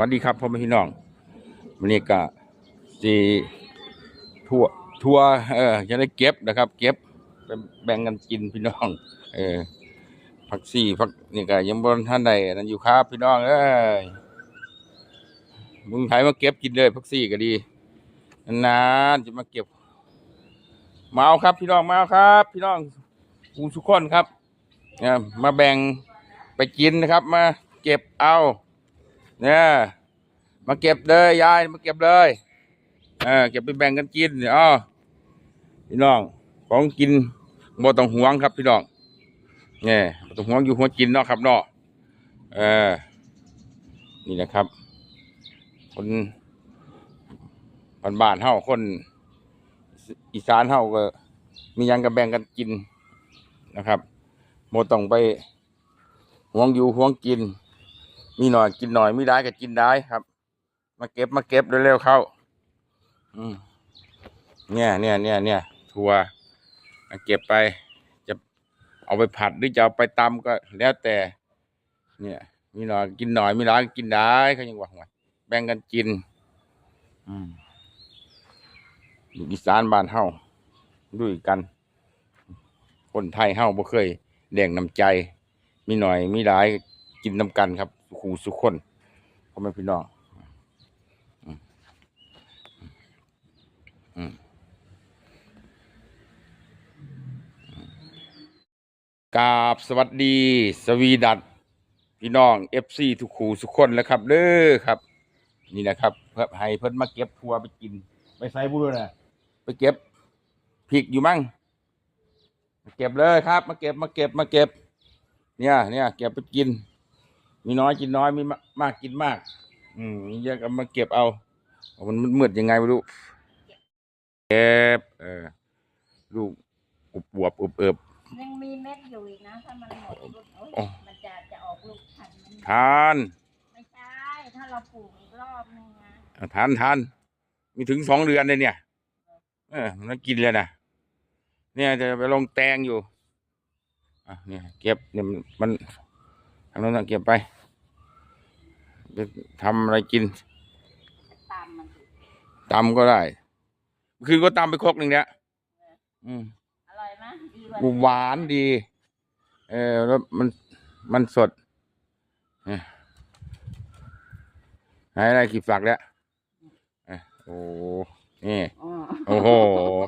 วัสดีครับพ่อแม่พี่น้องวันนี้ก็สีทั่วทั่วเออจะได้เก็บนะครับ เก็บไปแบ่งกันกินพี่น้อง เออผักซี่ผักนี่ก็ยังบนท่านใดนั่นอยู่ครับ พี่น้องเอ้ยมึงไทยมาเก็บกินเลยผักซี่ก็ดีนานจะมาเก็บมาเอาครับ พี่น้องมาเอาครับ พี่น้องกูทุกคนครับเนี่ยมาแบ่งไปกินนะครับ มาเก็บเอา เนี่ยมาเก็บเลยยายมาเก็บเลยเออเก็บไปแบ่งกันกินอ๋อพี่น้องของกินบ่ต้องห่วงครับพี่น้องเนี่ยบ่ต้องห่วงอยู่หัวกินเนาะครับเนาะเออนี่นะครับ คนบ้านๆเฮาคน อีสานเฮาก็ มียังก็แบ่งกันกินนะครับบ่ต้องไปห่วงอยู่ห่วงกิน มีหน่อยกินหน่อยมีได้ก็กินได้ครับ มาเก็บมาเก็บเร็วๆเข้า อืมเนี่ยเนี่ยเนี่ยเนี่ยทัวมาเก็บไป จะเอาไปผัดหรือจะเอาไปตำก็แล้วแต่ เนี่ย มีหน่อยกินหน่อยมีร้ายก็กินได้เขายังว่าไงแบ่งกันกิน อืมอีสานบ้านเฮาด้วยกัน คนไทยเฮาบ่เคยแดงน้ำใจ มีหน่อยมีหลายกินน้ำกันครับ สุขูสุขคนพ่อแม่พี่น้องกราบสวัสดี สวีดัตพี่น้องเอฟซีทุกขูสุขคนแล้วครับเด้อครับ นี่นะครับ เพื่อให้เพิ่นมาเก็บทัวไปกิน ไปใส่บุญนะไปเก็บพริกอยู่มั่งมาเก็บเลยครับ มาเก็บมาเก็บมาเก็บ เนี่ยเนี่ยเก็บไปกิน มีน้อยกินน้อยมีมากมากกินมาก อืมมีเยอะก็มาเก็บเอาเอามันมืดๆยังไงไม่รู้เก็บเออลูกอุบวบอุบเอิบยังมีเม็ดอยู่อีกนะถ้ามันหมดลูกโอ๊ยอ๋อมันจะจะออกลูกพันธุ์มันทานไม่ใช่ถ้าเราปลูกอีกรอบนึงนะทานทานมีถึงสองเดือนเลยเนี่ย เออมันกินเลยนะเนี่ยจะไปลงแตงอยู่อะเนี่ยเก็บเนี่ยมันมันทางโน้นนะเก็บไป ไปทำอะไรกินตามมันสิตำก็ได้เมื่อคืนก็ตำไปครกหนึ่งเนี่ยอืมอร่อยไหมดีกว่าหวานดี เออแล้วมันมันสดเนี่ยไหนอะไรขีดฝักแล้วเอ้ยโอ้นี่ อ๋อโอ้โห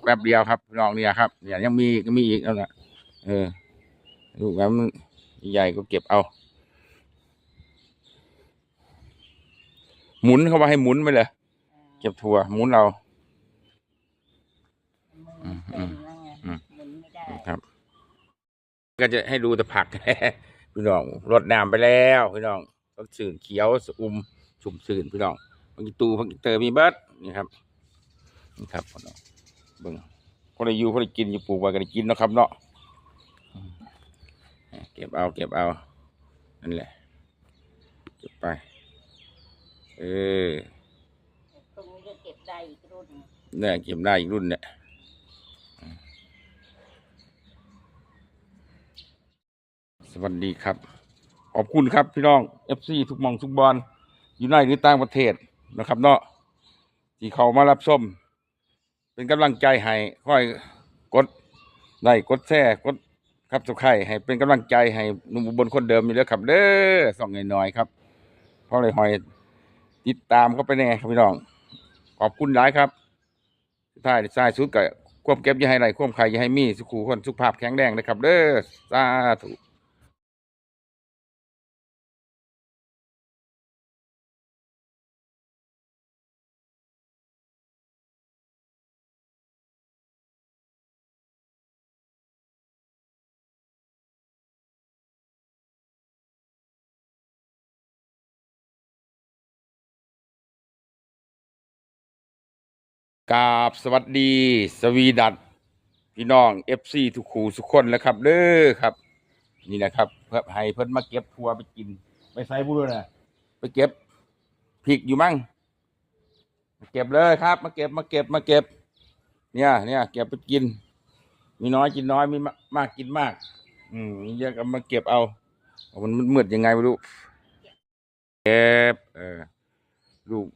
แป๊บเดียวครับลองเนี่ยครับ เนี่ยยังมีก็มีอีกแล้วนะเออลูกแล้วมันใหญ่ก็เก็บเอา หมุนเข้ามาให้หมุนไปเลยเก็บถั่วหมุนเอามือเต็มแล้วไงอืมหมุนไม่ได้ครับ ก็จะให้ดูแต่ผักพี่น้องรดน้ำไปแล้วพี่น้องต้นสื่นเขียวสะอุ่มชุ่มสื่นพี่น้องพักอีตูพักอีเตอร์มีเบิร์ดนี่ครับนี่ครับพี่น้องเบิ่งคนได้อยู่คนได้กินอยู่ปลูกไว้ก็ได้กินเนาะครับเนาะอืมเก็บเอาเก็บเอานั่นแหละเก็บไป เออ ตรงนี้ก็เก็บได้อีกรุ่นเนี่ยเก็บได้อีกรุ่นเนี่ยอืมสวัสดีครับ ขอบคุณครับพี่น้องเอฟซีทุกหมองทุกบอลอยู่ในหรือต่างประเทศนะครับ เนาะที่เขามารับชมเป็นกำลังใจให้ค่อยกดไลค์กดแชร์กดครับสุขไข่ให้เป็นกำลังใจให้หนุ่มอุบนคนเดิมอยู่แล้วครับ เด้อส่องหน่อยๆครับ เพราะเลยหอย ติดตามเข้าไปแน่ครับพี่น้อง ขอบคุณหลายครับท้ายสายสุดก็ควบเก็บอย่าให้ไรควบใครอย่าให้มีสุขูคนสุขภาพแข็งแรงนะครับ เด้อสาธุ กราบสวัสดี สวีดัตพี่น้องเอฟซีทุกขู่ทุกคนแล้วครับเด้อครับ นี่นะครับเพื่อให้เพิ่นมาเก็บทัวไปกินไปใส่บุญนะไปเก็บพริกอยู่มั่งมาเก็บเลยครับ มาเก็บมาเก็บมาเก็บ เนี่ยเนี่ยเก็บไปกิน มีน้อยกินน้อยมีมากกินมาก อืมมีเยอะก็มาเก็บเอาเอามันมืดยังไงไม่รู้เก็บเออลูก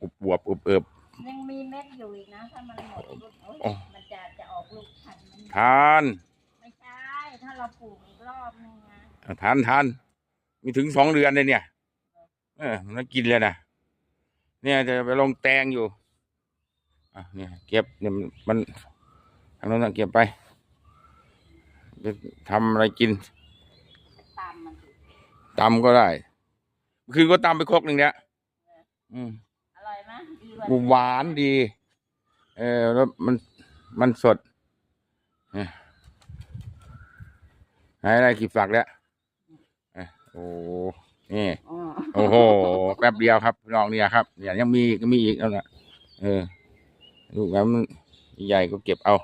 อบอบอบเอบ ถ้ามันหมดลูกโอ๊ยโอ้มันจะจะออกลูกพันธุ์มันทานไม่ใช่ ถ้าเราปลูกอีกรอบนึงนะทานทานมีถึงสองเดือนเลยเนี่ย เออมันกินเลยนะเนี่ยจะไปลงแตงอยู่อะเนี่ยเก็บเนี่ยมันมันทางโน้นนะเก็บไปจะทำอะไรกินตามมันสิตำก็ได้ คือก็ตำไปครกหนึ่งเนี่ยอืมอร่อยไหมดีกว่ากูหวานดี เออแล้วมันมันสดเนี่ยไหนอะไรขีดฝักแล้วเอ้ยโอ้นี่อืมโอ้โหแป๊บเดียวครับพี่น้องเนี่ยครับเนี่ยยังมีก็มีอีกแล้วนะเออลูกแล้วมันใหญ่ก็เก็บเอา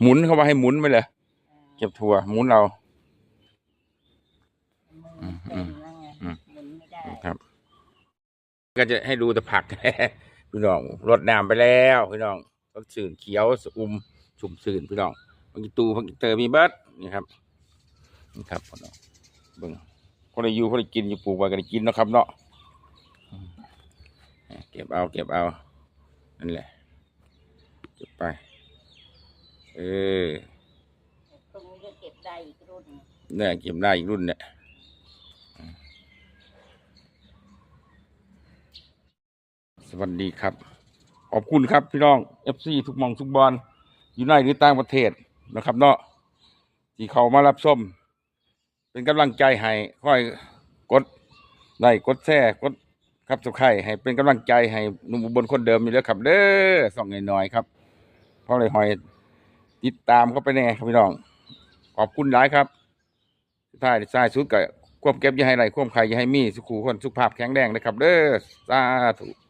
หมุนเข้ามาให้หมุนไปเลย เก็บถั่วหมุนเรา มือเต็มแล้วไง อืม หมุน ไม่ได้ครับ ก็จะให้ดูแต่ผัก พี่น้องรดน้ำไปแล้วพี่น้องต้นสื่นเขียวสะอุ่มชุ่มสื่นพี่น้องพักอีตูพักอีเตอมีเบิดนี่ครับนี่ครับพี่น้องเบิ่งคนได้อยู่คนได้กินอยู่ปลูกไว้ก็ได้กินเนาะครับเนาะอืมเก็บเอาเก็บเอานั่นแหละเก็บไป เออตรงนี้ก็เก็บได้อีกรุ่นเนี่ยเก็บได้อีกรุ่นเนี่ยอืมส วัสดีครับ ขอบคุณครับพี่น้อง FC ทุกมองทุกบอลอยู่ในหรือต่างประเทศนะครับเนาะที่เขามารับชมเป็นกำลังใจให้ค่อยกดไลค์กดแชร์กดครับสุขไข่ให้เป็นกำลังใจให้หนุ่มบนคนเดิมอยู่แล้วครับ เด้อส่องหน่อยๆครับเพราะเลยหอยติดตามเข้าไปแน่ครับพี่น้อง ขอบคุณหลายครับท้ายท้ายสุดก็ควบเก็บอย่าให้ไหลควบไข่อย่าให้มีสุขูคนสุขภาพแข็งแรงนะครับ เด้อสาธุ